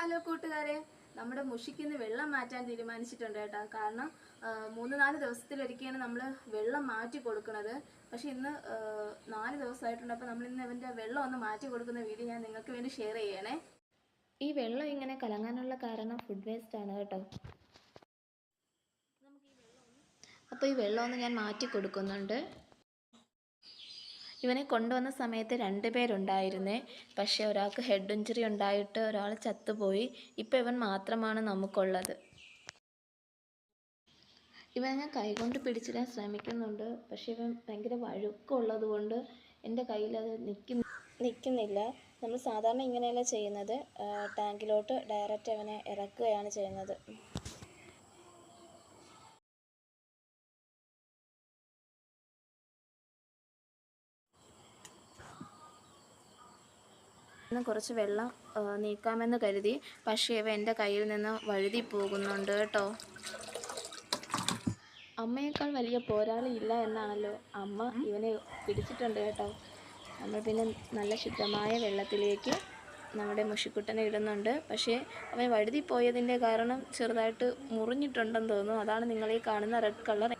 Hello കൂട്ടുകാരെ. നമ്മുടെ മുഷിക്കിന്ന് വെള്ളം മാറ്റാൻ തീരുമാനിച്ചിട്ടുണ്ട് കേട്ടോ. കാരണം മൂന്ന് നാല് ദിവസത്തിലൊരിക്കലാണ് നമ്മൾ വെള്ളം മാറ്റി കൊടുക്കുന്നത്. പക്ഷെ ഇന്ന് നാല് ദിവസമായിട്ടുണ്ട്. അപ്പോൾ നമ്മൾ ഇന്ന് ഇവന്റെ വെള്ളം ഒന്ന് മാറ്റി കൊടുക്കുന്ന വീഡിയോ ഞാൻ നിങ്ങൾക്ക് വേണ്ടി ഷെയർ ചെയ്യണേ. ഈ വെള്ളം ഇങ്ങനെ കലങ്ങാനുള്ള കാരണം ഫുഡ് വേസ്റ്റ് ആണ് കേട്ടോ. അപ്പോൾ ഈ വെള്ളം ഒന്ന് ഞാൻ മാറ്റി കൊടുക്കുന്നുണ്ട്. ഇവനെ കൊണ്ടുവന്ന സമയത്ത് രണ്ട് പേരുണ്ടായിരുന്നേ. പക്ഷേ ഒരാൾക്ക് ഹെഡ് ഇഞ്ചുറി ഉണ്ടായിട്ട് ഒരാൾ ചത്തുപോയി. ഇപ്പം ഇവൻ മാത്രമാണ് നമുക്കുള്ളത്. ഇവനെ ഞാൻ കൈകൊണ്ട് പിടിച്ചിടാൻ ശ്രമിക്കുന്നുണ്ട്. പക്ഷേ ഇവൻ ഭയങ്കര വഴുക്കുള്ളത് കൊണ്ട് എന്റെ കയ്യിൽ അത് നിൽക്കും നിൽക്കുന്നില്ല. നമ്മൾ സാധാരണ ഇങ്ങനെയല്ല ചെയ്യുന്നത്. ടാങ്കിലോട്ട് ഡയറക്റ്റ് അവനെ ഇറക്കുകയാണ് ചെയ്യുന്നത്. ഇന്ന് കുറച്ച് വെള്ളം നീക്കാമെന്ന് കരുതി. പക്ഷേ ഇവ എന്റെ കയ്യിൽ നിന്ന് വഴുതി പോകുന്നുണ്ട് കേട്ടോ. അമ്മയേക്കാൾ വലിയ പോരാളി ഇല്ല എന്നാണല്ലോ അമ്മ ഇവനെ പിടിച്ചിട്ടുണ്ട് കേട്ടോ. നമ്മൾ പിന്നെ നല്ല ശുദ്ധമായ വെള്ളത്തിലേക്ക് നമ്മുടെ മുഷിക്കുട്ടനെ ഇടുന്നുണ്ട്. പക്ഷേ അവൻ വഴുതി പോയതിന്റെ കാരണം ചെറുതായിട്ട് മുറിഞ്ഞിട്ടുണ്ടെന്ന് തോന്നുന്നു. അതാണ് നിങ്ങൾ ഈ കാണുന്ന റെഡ് കളർ